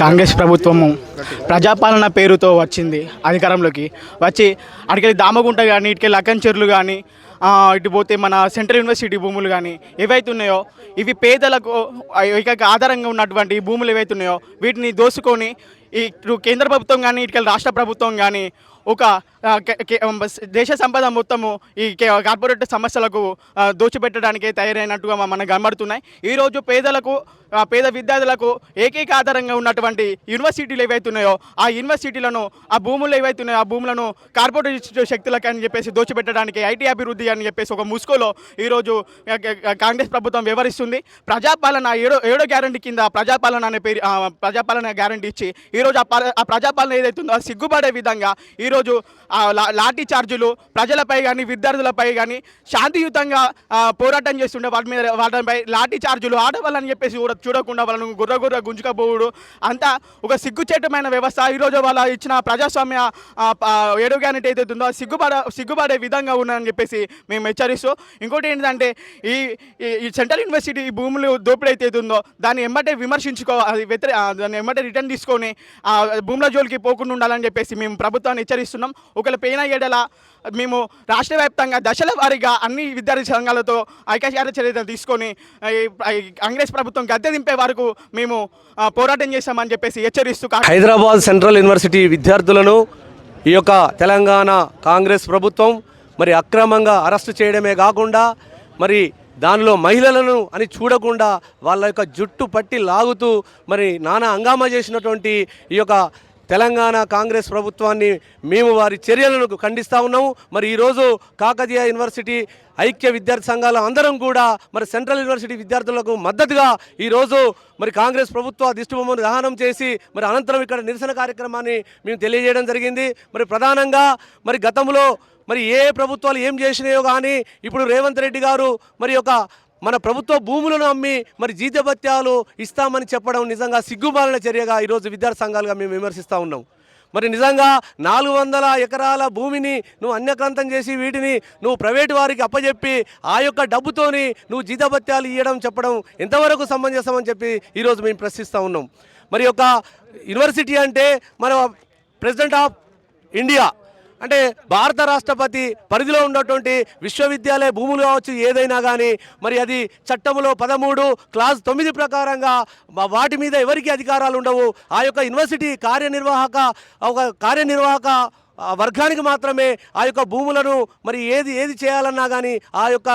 కాంగ్రెస్ ప్రభుత్వము ప్రజాపాలన పేరుతో వచ్చింది అధికారంలోకి. వచ్చి అక్కడికి దామగుంట కానీ ఇటుకెళ్ళి అకంచెర్లు కానీ ఇటు పోతే మన సెంట్రల్ యూనివర్సిటీ భూములు కానీ ఏవైతే ఉన్నాయో ఇవి పేదలకు ఆధారంగా ఉన్నటువంటి భూములు ఏవైతే ఉన్నాయో వీటిని దోసుకొని ఇటు కేంద్ర ప్రభుత్వం కానీ ఇటుకెళ్ళి రాష్ట్ర ప్రభుత్వం కానీ ఒక దేశ సంపద మొత్తము ఈ కే- కార్పొరేట్ సమస్యలకు దోచిపెట్టడానికి తయారైనట్టుగా మనకు కనబడుతున్నాయి. ఈరోజు పేదలకు పేద విద్యార్థులకు ఏకైక ఆధారంగా ఉన్నటువంటి యూనివర్సిటీలు ఏవైతే ఉన్నాయో ఆ యూనివర్సిటీలను ఆ భూములు ఏవైతే ఉన్నాయో ఆ భూములను కార్పొరేట్ శక్తులకు అని చెప్పేసి దోచిపెట్టడానికి ఐటీ అభివృద్ధి అని చెప్పేసి ఒక ముసుగులో ఈరోజు కాంగ్రెస్ ప్రభుత్వం వ్యవహరిస్తుంది. ప్రజాపాలన ఏడో ఏడో గ్యారంటీ కింద ప్రజాపాలన అనే పేరు ప్రజాపాలన గ్యారంటీ ఇచ్చి ఈరోజు ఆ ఆ ప్రజాపాలన ఏదైతే ఉందో అది సిగ్గుపడే విధంగా ఈరోజు ఈరోజు లాఠీ చార్జీలు ప్రజలపై కానీ విద్యార్థులపై కానీ శాంతియుతంగా పోరాటం చేస్తుండే వాటి మీద వాటిపై లాఠీ చార్జీలు ఆడవాళ్ళని చెప్పేసి కూడా చూడకుండా వాళ్ళను గుర్ర గుర్ర గుంజుకపోవుడు. అంతా ఒక సిగ్గుచేటమైన వ్యవస్థ ఈరోజు వాళ్ళ ఇచ్చిన ప్రజాస్వామ్య ఆ, అయితే ఏడో గ్యారెంటీ ఏదైతే ఉందో సిగ్గుపడ సిగ్గుపడే విధంగా ఉందని చెప్పేసి మేము హెచ్చరిస్తూ ఇంకోటి ఏంటంటే ఈ ఈ- సెంట్రల్ యూనివర్సిటీ ఈ భూములు దోపిడీ అయితే ఉందో దాన్ని ఎమ్మటే విమర్శించుకో అది వ్యతిరే దాన్ని ఎమ్మటే రిటర్న్ తీసుకొని భూముల జోలికి పోకుండా ఉండాలని చెప్పేసి మేము ప్రభుత్వాన్ని హెచ్చరిస్తున్నాం ఒకవేళ పెయిన ఏడల మేము రాష్ట్ర వ్యాప్తంగా దశల వారీగా అన్ని విద్యార్థి సంఘాలతో ఐక్యచార చర్యలు తీసుకొని ఈ- కాంగ్రెస్ ప్రభుత్వం గద్దె దింపే వరకు మేము పోరాటం చేస్తామని చెప్పేసి హెచ్చరిస్తూ హైదరాబాద్ సెంట్రల్ యూనివర్సిటీ విద్యార్థులను ఈ యొక్క తెలంగాణ కాంగ్రెస్ ప్రభుత్వం మరి అక్రమంగా అరెస్టు చేయడమే కాకుండా మరి దానిలో మహిళలను అని చూడకుండా వాళ్ళ యొక్క జుట్టు పట్టి లాగుతూ మరి నానా హంగామా చేసినటువంటి ఈ యొక్క తెలంగాణ కాంగ్రెస్ ప్రభుత్వాన్ని మేము వారి చర్యలను ఖండిస్తూ ఉన్నాము. మరి ఈరోజు కాకతీయ యూనివర్సిటీ ఐక్య విద్యార్థి సంఘాల అందరం కూడా మరి సెంట్రల్ యూనివర్సిటీ విద్యార్థులకు మద్దతుగా ఈరోజు మరి కాంగ్రెస్ ప్రభుత్వ దిష్టిబొమ్మను దహనం చేసి మరి అనంతరం ఇక్కడ నిరసన కార్యక్రమాన్ని మేము తెలియజేయడం జరిగింది. మరి ప్రధానంగా మరి గతంలో మరి ఏ ప్రభుత్వాలు ఏం చేసినాయో కానీ ఇప్పుడు రేవంత్ రెడ్డి గారు మరి ఒక మన ప్రభుత్వ భూములను అమ్మి మరి జీతభత్యాలు ఇస్తామని చెప్పడం నిజంగా సిగ్గుమాలిన చర్యగా ఈరోజు విద్యార్థి సంఘాలుగా మేము విమర్శిస్తూ ఉన్నాం. మరి నిజంగా నాలుగు వందల ఎకరాల భూమిని నువ్వు అన్యక్రాంతం చేసి వీటిని నువ్వు ప్రైవేటు వారికి అప్పజెప్పి ఆ యొక్క డబ్బుతోని నువ్వు జీతభత్యాలు ఇవ్వడం చెప్పడం ఎంతవరకు సమంజసం అని చెప్పి ఈరోజు మేము ప్రశ్నిస్తూ ఉన్నాం. మరి యొక్క యూనివర్సిటీ అంటే మన ప్రెసిడెంట్ ఆఫ్ ఇండియా అంటే భారత రాష్ట్రపతి పరిధిలో ఉన్నటువంటి విశ్వవిద్యాలయ భూములు కావచ్చు ఏదైనా కానీ మరి అది చట్టములో పదమూడు క్లాస్ తొమ్మిది ప్రకారంగా వాటి మీద ఎవరికి అధికారాలు ఉండవు. ఆ యొక్క యూనివర్సిటీ కార్యనిర్వాహక ఒక కార్యనిర్వాహక వర్గానికి మాత్రమే ఆ యొక్క భూములను మరి ఏది ఏది చేయాలన్నా కానీ ఆ యొక్క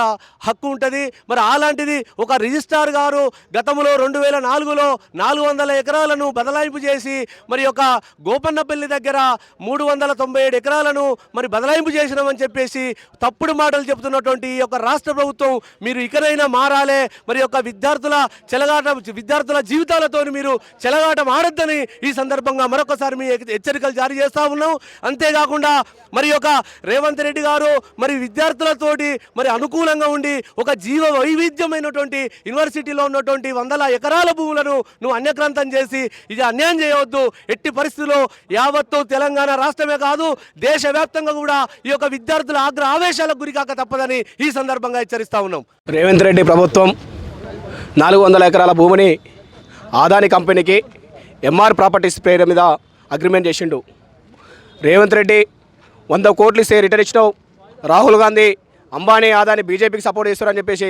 హక్కు ఉంటుంది. మరి అలాంటిది ఒక రిజిస్ట్రార్ గారు గతంలో రెండు వేల నాలుగులో నాలుగు వందల ఎకరాలను బదలాయింపు చేసి మరి యొక్క గోపన్నపల్లి దగ్గర మూడు వందల తొంభై ఏడు ఎకరాలను మరి బదలాయింపు చేసినామని చెప్పేసి తప్పుడు మాటలు చెబుతున్నటువంటి ఈ యొక్క రాష్ట్ర ప్రభుత్వం మీరు ఇకనైనా మారాలే. మరి యొక్క విద్యార్థుల చెలగాట విద్యార్థుల జీవితాలతో మీరు చెలగాటం ఆడొద్దని ఈ సందర్భంగా మరొకసారి మీ హెచ్చరికలు జారీ చేస్తా ఉన్నాం. అంతే అంతేకాకుండా మరి యొక్క రేవంత్ రెడ్డి గారు మరి విద్యార్థులతోటి మరి అనుకూలంగా ఉండి ఒక జీవ వైవిధ్యమైనటువంటి యూనివర్సిటీలో ఉన్నటువంటి వందల ఎకరాల భూములను నువ్వు అన్యక్రాంతం చేసి ఇది అన్యాయం చేయవద్దు. ఎట్టి పరిస్థితుల్లో యావత్తు తెలంగాణ రాష్ట్రమే కాదు దేశవ్యాప్తంగా కూడా ఈ యొక్క విద్యార్థుల ఆగ్ర ఆవేశాలకు గురికాక తప్పదని ఈ సందర్భంగా హెచ్చరిస్తా ఉన్నాం. రేవంత్ రెడ్డి ప్రభుత్వం నాలుగు వందల ఎకరాల భూమిని ఆదాని కంపెనీకి ఎంఆర్ ప్రాపర్టీస్ పేరు మీద అగ్రిమెంట్ చేసిండు. రేవంత్ రెడ్డి వంద కోట్లు ఇస్తే రిటర్న్ ఇచ్చినావు. రాహుల్ గాంధీ అంబానీ ఆదాని బీజేపీకి సపోర్ట్ చేస్తారని చెప్పేసి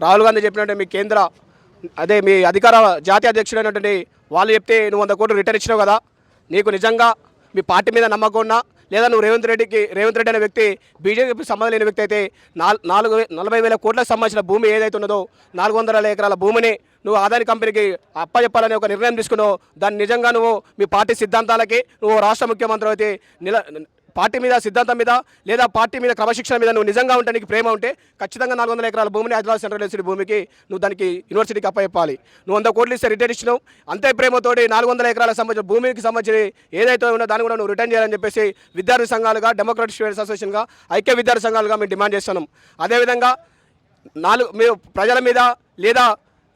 రాహుల్ గాంధీ చెప్పినట్టు మీ కేంద్ర అదే మీ అధికార జాతీయ అధ్యక్షుడైనటువంటి వాళ్ళు చెప్తే నువ్వు వంద కోట్లు రిటర్న్ ఇచ్చినావు కదా. నీకు నిజంగా మీ పార్టీ మీద నమ్మకం ఉన్నా? లేదా నువ్వు రేవంత్ రెడ్డికి రేవంత్ రెడ్డి అనే వ్యక్తి బీజేపీకి సంబంధం లేని వ్యక్తి అయితే నాలుగు నలభై వేల కోట్లకు సంబంధించిన భూమి ఏదైతే ఉన్నదో నాలుగు వందల ఎకరాల భూమిని నువ్వు ఆదాని కంపెనీకి అప్పచెప్పాలనే ఒక నిర్ణయం తీసుకున్నావు. దాన్ని నిజంగా నువ్వు మీ పార్టీ సిద్ధాంతాలకి నువ్వు రాష్ట్ర ముఖ్యమంత్రి అయితే నిల పార్టీ మీద సిద్ధాంతం మీద లేదా పార్టీ మీద క్రమశిక్షణ మీద నువ్వు నిజంగా ఉంటే నీకు ప్రేమ ఉంటే ఖచ్చితంగా నాలుగు వందల ఎకరాల భూమిని హైదరాబాద్ సెంట్రల్ యూనివర్సిటీ భూమికి నువ్వు దానికి యూనివర్సిటీకి అప్పచెప్పాలి. నువ్వు వంద కోట్లు ఇస్తే రిటర్న్ ఇచ్చినావు. అంతే ప్రేమతోటి నాలుగు వందల ఎకరాల సంబంధించిన భూమికి సంబంధించి ఏదైతే ఉందో దాన్ని కూడా నువ్వు రిటర్న్ చేయాలని చెప్పేసి విద్యార్థి సంఘాలుగా డెమోక్రటిక్ స్టూడెంట్స్ అసోసియేషన్గా ఐక్య విద్యార్థి సంఘాలుగా మేము డిమాండ్ చేస్తున్నాం. అదేవిధంగా నాలుగు మీరు ప్రజల మీద లేదా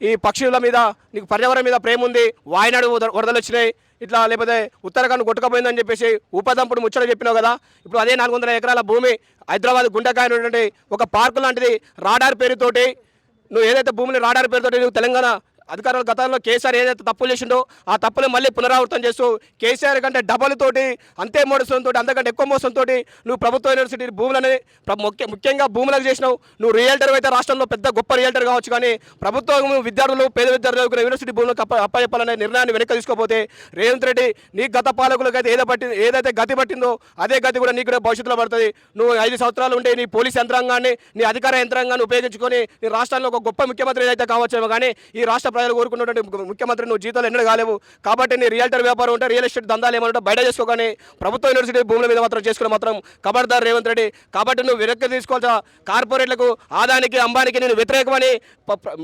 ఈ పక్షుల మీద నీకు పర్యావరణం మీద ప్రేమ ఉంది వాయనాడు వద- వరదలు వచ్చినాయి ఇట్లా లేకపోతే ఉత్తరాఖండ్ కొట్టుకపోయిందని చెప్పేసి ఉపదంపుడు ముచ్చట చెప్పినావు కదా. ఇప్పుడు అదే నాలుగు వందల ఎకరాల భూమి హైదరాబాద్ గుండెకాయ ఒక పార్కు లాంటిది రాడార్ పేరుతోటి నువ్వు ఏదైతే భూమిని రాడార్ పేరుతోటి నువ్వు తెలంగాణ అధికారులు గతంలో కేసీఆర్ ఏదైతే తప్పులు చేసిండో ఆ తప్పులు మళ్ళీ పునరావృతం చేస్తూ కేసీఆర్ కంటే డబల్ తోటి అంతే మోసంతో అంతకంటే ఎక్కువ మోసంతో నువ్వు ప్రభుత్వ యూనివర్సిటీ భూములని ముఖ్య ముఖ్యంగా భూములకు చేసినావు. నువ్వు రియల్టర్ అయితే రాష్ట్రంలో పెద్ద గొప్ప రియల్టర్ కావచ్చు కానీ ప్రభుత్వం విద్యార్థులు పేద విద్యార్థులు యూనివర్సిటీ భూములకు అప్ప అప్పచెప్పాలనే నిర్ణయాన్ని వెనక్కి తీసుకోపోతే రేవంత్ రెడ్డి నీ గత పాలకులకు అయితే ఏదో పట్టి ఏదైతే గతి పట్టిందో అదే గతి కూడా నీకు కూడా భవిష్యత్తులో పడుతుంది. నువ్వు ఐదు సంవత్సరాలు ఉంటే నీ పోలీస్ యంత్రాంగాన్ని నీ అధికార యంత్రాంగాన్ని ఉపయోగించుకొని నీ రాష్ట్రంలో ఒక గొప్ప ముఖ్యమంత్రి ఏదైతే కావచ్చేమో కానీ ఈ రాష్ట్ర ప్రజలు కోరుకున్నటువంటి ముఖ్యమంత్రి నువ్వు జీతాలు ఎన్నడూ కాలేవు. కాబట్టి నీ రియల్టర్ వ్యాపారం ఉంటే రియల్ ఎస్టేట్ దందాలు ఏమంటే బయట చేసుకోగానే ప్రభుత్వ యూనివర్సిటీ భూముల మీద మాత్రం చేసుకుని మాత్రం కబడ్దార్ రేవంత్ రెడ్డి. కాబట్టి నువ్వు వెనక్కి తీసుకోవాల్సిన కార్పొరేట్లకు ఆదానికి అంబానికి నేను వ్యతిరేకమని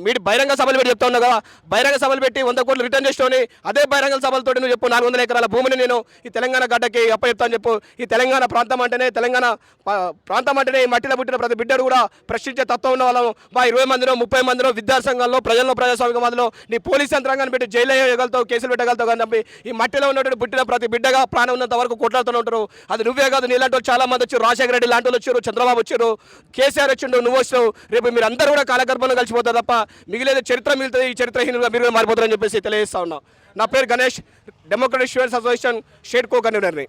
మీరు బహిరంగ సభలు పెట్టి చెప్తా ఉన్నావు కదా. బహిరంగ సభలు పెట్టి వంద కోట్లు రిటర్న్ చేసుకొని అదే బహిరంగ సభలతో నువ్వు చెప్పు. నాలుగు వందల ఎకరాల భూమిని నేను ఈ తెలంగాణ గడ్డకి అప్పచెప్తాను చెప్పు. ఈ తెలంగాణ ప్రాంతం అంటేనే తెలంగాణ ప్రాంతం అంటేనే ఈ మట్టిలో పుట్టిన ప్రతి బిడ్డడు కూడా ప్రశ్నించే తత్వం ఉన్న వాళ్ళం. మా ఇరవై మందిలో ముప్పై మందిలో విద్యాసంఘంలో ప్రజల్లో ప్రజాస్వామిక మందిలో నీ పోలీస్ యంత్రాంగాన్ని పెట్టి జైలు వేయగలుగుతావు కేసులు పెట్టగలుగుతావు కానీ తప్పి ఈ మట్టిలో ఉన్నటువంటి పుట్టిన ప్రతి బిడ్డగా ప్రాణం ఉన్నంత వరకు కొట్లాడుతూనే ఉంటారు. అది నువ్వే కాదు నీలాంటి చాలా మంది వచ్చారు. రాజశేఖర రెడ్డి లాంటి వాళ్ళు వచ్చారు చంద్రబాబు వచ్చారు. కేసీఆర్ వచ్చిండు నువ్వు వచ్చినావు. రేపు మీరు అందరూ కూడా కాలగర్భంలో కలిసిపోతారు తప్ప మిగిలేదు చరిత్ర మిగులుతుంది. ఈ చరిత్రహీనులుగా మీరు మారిపోతారని చెప్పేసి తెలియజేస్తా ఉన్నా. నా పేరు గణేష్. డెమోక్రటిక్ స్టూడెంట్స్ అసోసియేషన్ షేడ్ కో కన్వీనర్ని